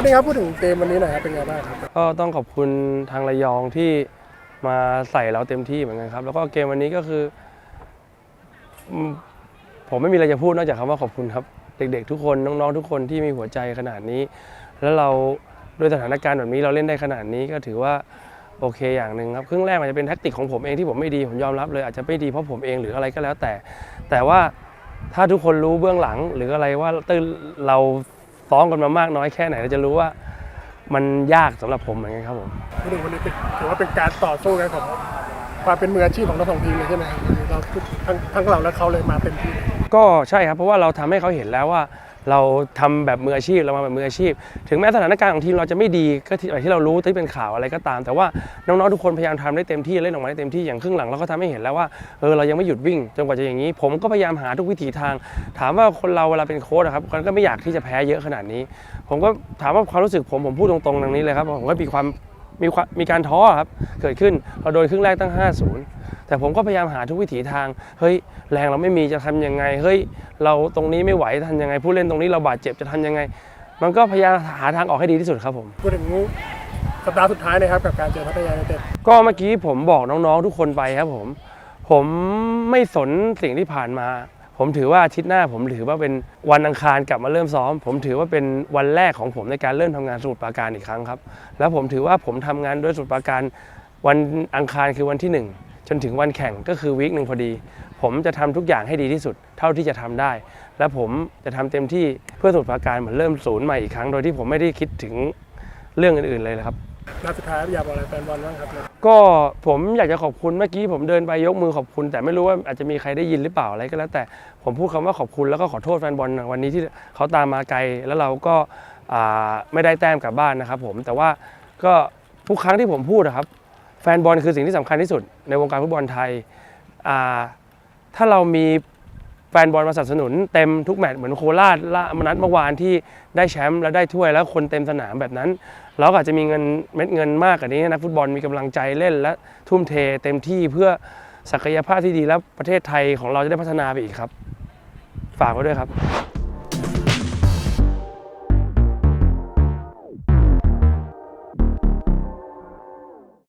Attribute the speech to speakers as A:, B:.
A: วันนี้ครับพูดถึงเกมวันนี้หน่อยครับเป็นไงบ้างครับ
B: ก็ต้องขอบคุณทางระยองที่มาใส่เราเต็มที่เหมือนกันครับ แล้วก็เกมวันนี้ก็คือ ผมไม่มีอะไรจะพูดนอกจากคำว่าขอบคุณครับ เด็กๆ ทุกคนน้องๆทุกคนที่มีหัวใจขนาดนี้ แล้วเราด้วยสถานการณ์แบบนี้เราเล่นได้ขนาดนี้ก็ถือว่าโอเคอย่างหนึ่งครับครึ่งแรกมันจะเป็นแท็กติกของผมเองที่ผมไม่ดีผมยอมรับเลยอาจจะไม่ดีเพราะผมเองหรืออะไรก็แล้วแต่ แต่ว่าถ้าทุกคนรู้เบื้องหลังหรืออะไรว่าเรา ซ้อมกันมามากน้อยแค่ไหนเราจะรู้ว่ามันยากสำหรับผมเหมือนกันครับผม
A: พูดถึงวันนี้เป็นถือว่าเป็นการต่อสู้กันของความเป็นมืออาชีพของทั้งสองทีมเลยใช่ไหมครับวันนี้เราทุกทั้งทั้งเราและเขาเลยมาเต็มที่
B: ก็ใช่ครับเพราะว่าเราทำให้เขาเห็นแล้วว่า เราทำแบบมืออาชีพเรามาแบบมืออาชีพ ถึงแม้สถานการณ์ของทีมเราจะไม่ดีก็ที่อย่างที่เรารู้ที่เป็นข่าวอะไรก็ตาม แต่ว่าน้องๆทุกคนพยายามทำได้เต็มที่เล่นออกมาได้เต็มที่อย่างครึ่งหลังเราก็ทำให้เห็นแล้วว่าเออเรายังไม่หยุดวิ่งจนกว่าจะอย่างนี้ ผมก็พยายามหาทุกวิถีทาง ถามว่าคนเราเวลาเป็นโค้ชครับมันก็ไม่อยากที่จะแพ้เยอะขนาดนี้ ผมก็ถามว่าความรู้สึกผมผมพูดตรงๆตรงนี้เลยครับผมก็มีความมีความมีการท้อครับเกิดขึ้นเราโดนครึ่งแรกตั้ง 5-0 แต่ผมก็พยายามหาทุกวิถีทาง เฮ้ย แรงเราไม่มีจะทำยังไง เฮ้ย เราตรงนี้ไม่ไหวทันยังไง ผู้เล่นตรงนี้เราบาดเจ็บจะทำยังไง มันก็พยายามหาทางออกให้ดีที่สุดครับผม
A: พูดถึงสัปดาห์สุดท้ายนะครับกับการเจอพัทยายูไนเต็ด
B: ก็เมื่อกี้ผมบอกน้องๆทุกคนไปครับผม ผมไม่สนสิ่งที่ผ่านมา ผมถือว่าอาทิตย์หน้าผมถือว่าเป็นวันอังคารกลับมาเริ่มซ้อม ผมถือว่าเป็นวันแรกของผมในการเริ่มทำงานสมุทรปราการอีกครั้งครับ แล้วผมถือว่าผมทำงานด้วยสมุทรปราการวันอังคารคือวันที่หนึ่ง จนถึงวันแข่งก็คือวีคหนึ่งพอดี ผมจะทำทุกอย่างให้ดีที่สุด เท่าที่จะทำได้ และผมจะทำเต็มที่เพื่อสมุทรปราการเหมือนเริ่มศูนย์ใหม่อีกครั้งโดยที่ผมไม่ได้คิดถึงเรื่องอื่นๆเลยนะครับ
A: นัดสุดท้ายอยากบอกอะไรแฟนบอลบ้างครับ
B: ก็ผมอยากจะขอบคุณเมื่อกี้ผมเดินไปยกมือขอบคุณ แต่ไม่รู้ว่าอาจจะมีใครได้ยินหรือเปล่าอะไรก็แล้ว แต่ผมพูดคำว่าขอบคุณแล้วก็ขอโทษแฟนบอลนะวันนี้ที่เขาตามมาไกลแล้วเราก็อ่าไม่ได้แต้มกลับบ้านนะครับผมแต่ว่าก็ทุกครั้งที่ผมพูดนะครับ แฟนบอลคือสิ่งที่สำคัญที่สุดในวงการฟุตบอลไทย ถ้าเรามีแฟนบอลมาสนับสนุนเต็มทุกแมตช์เหมือนโคราชละมนัดเมื่อวานที่ได้แชมป์แล้วได้ถ้วยแล้วคนเต็มสนามแบบนั้น เราก็อาจจะมีเงินเม็ดเงินมากกว่านี้นักฟุตบอลมีกำลังใจเล่นและทุ่มเทเต็มที่เพื่อศักยภาพที่ดีแล้วประเทศไทยของเราจะได้พัฒนาไปอีกครับ ฝากไว้ด้วยครับ